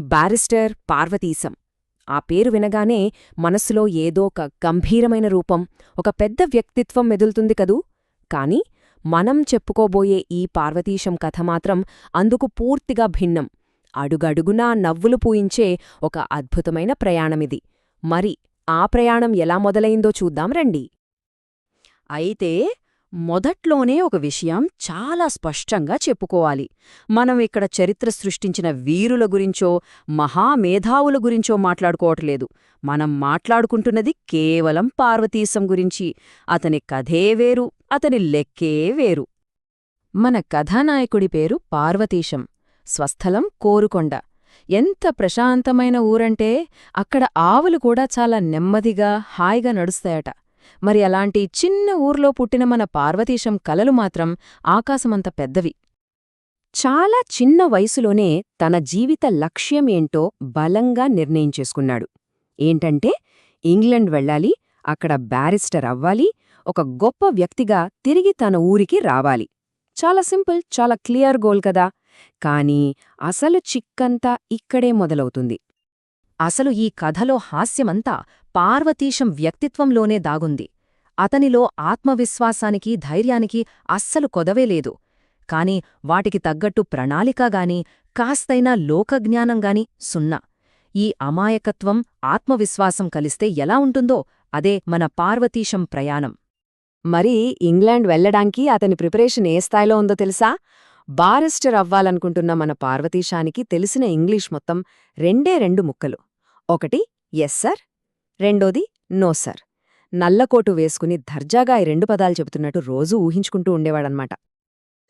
Barrister Parvateesam. ఆ పేరు వినగానే మనస్సులో ఏదో ఒక గంభీరమైన రూపం ఒక పెద్ద వ్యక్తిత్వం మెదులుతుంది కదూ? కాని మనం చెప్పుకోబోయే ఈ పార్వతీశం కథ మాత్రం అందుకు పూర్తిగా భిన్నం. అడుగడుగునా నవ్వులు పూయించే ఒక అద్భుతమైన ప్రయాణమిది. మరి ఆ ప్రయాణం ఎలా మొదలైందో చూద్దాం రండి. అయితే మొదట్లోనే ఒక విషయం చాలా స్పష్టంగా చెప్పుకోవాలి. మనం ఇక్కడ చరిత్ర సృష్టించిన వీరుల గురించో మహామేధావుల గురించో మాట్లాడుకోవట్లేదు. మనం మాట్లాడుకుంటున్నది కేవలం పార్వతీశం గురించి. అతని కథే వేరు అతని లెక్కే వేరు. మన కథానాయకుడి పేరు పార్వతీశం. స్వస్థలం కోరుకొండ. ఎంత ప్రశాంతమైన ఊరంటే అక్కడ ఆవులు కూడా చాలా నెమ్మదిగా హాయిగా నడుస్తాయట. మరి అలాంటి చిన్న ఊర్లో పుట్టిన మన పార్వతీశం కలలు మాత్రం ఆకాశమంత పెద్దవి. చాలా చిన్న వయసులోనే తన జీవిత లక్ష్యం ఏంటో బలంగా నిర్ణయించేసుకున్నాడు ఏంటంటే ఇంగ్లండ్ వెళ్ళాలి అక్కడ బ్యారిస్టర్ అవ్వాలి ఒక గొప్ప వ్యక్తిగా తిరిగి తన ఊరికి రావాలి. చాలా సింపుల్ చాలా క్లియర్ గోల్ కదా. కానీ అసలు చిక్కంతా ఇక్కడే మొదలవుతుంది. అసలు ఈ కథలో హాస్యమంతా పార్వతీశం వ్యక్తిత్వంలోనే దాగుంది. అతనిలో ఆత్మవిశ్వాసానికి ధైర్యానికి అస్సలు కొదవేలేదు కాని వాటికి తగ్గట్టు ప్రణాళికగాని కాస్తైనా లోకజ్ఞానంగాని సున్నా. ఈ అమాయకత్వం ఆత్మవిశ్వాసం కలిస్తే ఎలా ఉంటుందో అదే మన పార్వతీశం ప్రయాణం. మరి ఇంగ్లాండ్ వెళ్ళడానికి అతని ప్రిపరేషన్ ఏ స్థాయిలో ఉందో తెలుసా? బారిస్టర్ అవ్వాలనుకుంటున్న మన పార్వతీశానికి తెలిసిన ఇంగ్లీష్ మొత్తం రెండే రెండు ముక్కలు. ఒకటి ఎస్ సర్. రెండోది నో సర్. నల్లకోటు వేసుకుని దర్జాగా ఈ రెండు పదాలు చెబుతున్నట్టు రోజూ ఊహించుకుంటూ ఉండేవాడనమాట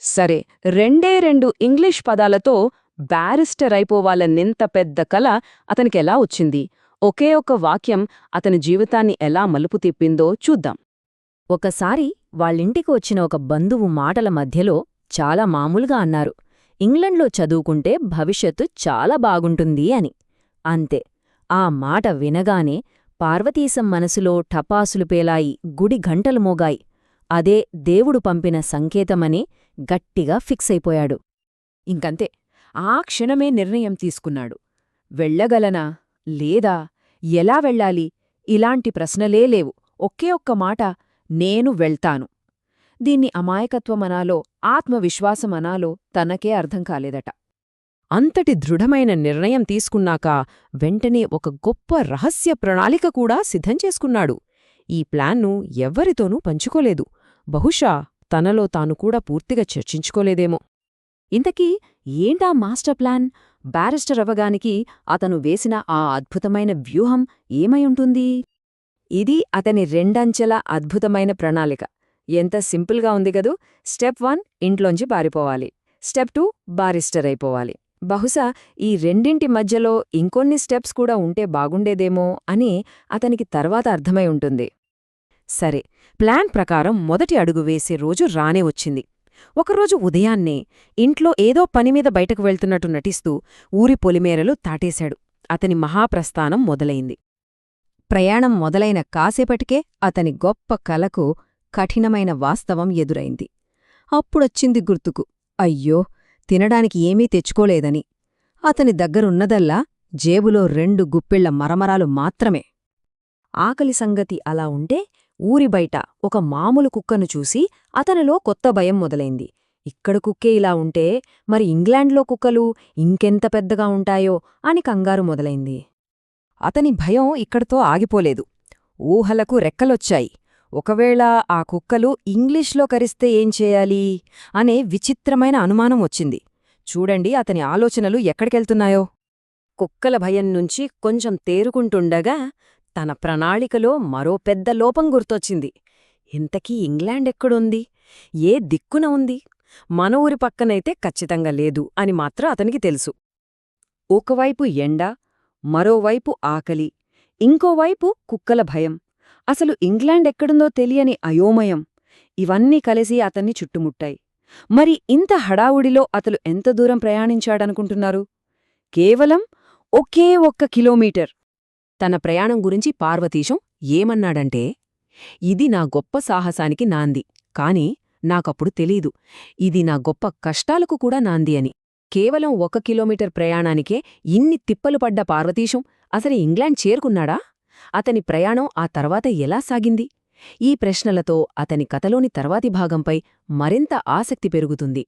సరే రెండే రెండు ఇంగ్లీష్ పదాలతో బ్యారిస్టర్ అయిపోవాలన్నెంత పెద్ద కల అతనికెలా వచ్చింది? ఒకే ఒక వాక్యం అతని జీవితాన్ని ఎలా మలుపు తిప్పిందో చూద్దాం. ఒకసారి వాళ్ళింటికి వచ్చిన ఒక బంధువు మాటల మధ్యలో చాలా మామూలుగా అన్నారు ఇంగ్లండ్లో చదువుకుంటే భవిష్యత్తు చాలా బాగుంటుంది అని. అంతే. ఆ మాట వినగానే పార్వతీశం మనసులో టపాసులు పేలాయి గుడి గంటలు మోగాయి. అదే దేవుడు పంపిన సంకేతమని గట్టిగా ఫిక్సైపోయాడు ఇంకంతే ఆ క్షణమే నిర్ణయం తీసుకున్నాడు. వెళ్ళగలనా? లేదా? ఎలా వెళ్ళాలి? ఇలాంటి ప్రశ్నలే లేవు. ఒకే ఒక్క మాట నేను వెళ్తాను. దీన్ని అమాయకత్వమనాలో ఆత్మవిశ్వాసమనాలో తనకే అర్థం కాలేదట. అంతటి దృఢమైన నిర్ణయం తీసుకున్నాక వెంటనే ఒక గొప్ప రహస్య ప్రణాళిక కూడా సిద్ధం చేసుకున్నాడు. ఈ ప్లాన్ను ఎవ్వరితోనూ పంచుకోలేదు. బహుశా తనలో తాను కూడా పూర్తిగా చర్చించుకోలేదేమో. ఇంతకీ ఏంటా మాస్టర్ ప్లాన్? బ్యారిస్టర్ అవ్వగానికి అతను వేసిన ఆ అద్భుతమైన వ్యూహం ఏమైంటుంది ఇది అతని రెండంచెల అద్భుతమైన ప్రణాళిక. ఎంత సింపుల్గా ఉంది గదూ. స్టెప్ వన్ ఇంట్లోంచి పారిపోవాలి స్టెప్ టూ బారిస్టర్ అయిపోవాలి. బహుశా ఈ రెండింటి మధ్యలో ఇంకొన్ని స్టెప్స్ కూడా ఉంటే బాగుండేదేమో అని అతనికి తర్వాత అర్థమై ఉంటుంది. సరే ప్లాన్ ప్రకారం మొదటి అడుగు వేసే రోజు రానే వచ్చింది. ఒకరోజు ఉదయాన్నే ఇంట్లో ఏదో పనిమీద బయటకు వెళ్తున్నట్టు నటిస్తూ ఊరి పొలిమేరలు తాటేశాడు. అతని మహాప్రస్థానం మొదలైంది. ప్రయాణం మొదలైన కాసేపటికే అతని గొప్ప కలకు కఠినమైన వాస్తవం ఎదురైంది. అప్పుడొచ్చింది గుర్తుకు. అయ్యో తినడానికి ఏమీ తెచ్చుకోలేదని. అతని దగ్గరున్నదల్లా జేబులో రెండు గుప్పిళ్ళ మరమరాలు మాత్రమే. ఆకలి సంగతి అలా ఉంటే ఊరి బయట ఒక మామూలు కుక్కను చూసి అతనిలో కొత్త భయం మొదలైంది. ఇక్కడ కుక్కే ఇలా ఉంటే మరి ఇంగ్లాండ్లో కుక్కలు ఇంకెంత పెద్దగా ఉంటాయో అని కంగారు మొదలైంది. అతని భయం ఇక్కడితో ఆగిపోలేదు. ఊహలకు రెక్కలొచ్చాయి. ఒకవేళ ఆ కుక్కలు ఇంగ్లీష్లో కరిస్తే ఏం చేయాలి? అనే విచిత్రమైన అనుమానం వచ్చింది. చూడండి అతని ఆలోచనలు ఎక్కడికెళ్తున్నాయో. కుక్కల భయం నుంచి కొంచెం తేరుకుంటుండగా తన ప్రణాళికలో మరో పెద్ద లోపం గుర్తొచ్చింది. ఇంతకీ ఇంగ్లాండ్ ఎక్కడుంది? ఏ దిక్కున ఉంది? మన ఊరి పక్కనైతే ఖచ్చితంగా లేదు అని మాత్రం అతనికి తెలుసు. ఒకవైపు ఎండ మరోవైపు ఆకలి ఇంకోవైపు కుక్కల భయం. అసలు ఇంగ్లాండ్ ఎక్కడుందో తెలియని అయోమయం. ఇవన్నీ కలిసి అతన్ని చుట్టుముట్టాయి. మరి ఇంత హడావుడిలో అతలు ఎంత దూరం ప్రయాణించాడనుకుంటున్నారు? కేవలం ఒకే ఒక్క కిలోమీటర్. తన ప్రయాణం గురించి పార్వతీశం ఏమన్నాడంటే ఇది నా గొప్ప సాహసానికి నాంది. కాని నాకప్పుడు తెలీదు. ఇది నా గొప్ప కష్టాలకు కూడా నాంది అని. కేవలం ఒక కిలోమీటర్ ప్రయాణానికే ఇన్ని తిప్పలు పడ్డ పార్వతీశం అసలు ఇంగ్లాండ్ చేరుకున్నాడా? అతని ప్రయాణం ఆ తర్వాత ఎలా సాగింది? ఈ ప్రశ్నలతో అతని కథలోని తర్వాతి భాగంపై మరింత ఆసక్తి పెరుగుతుంది.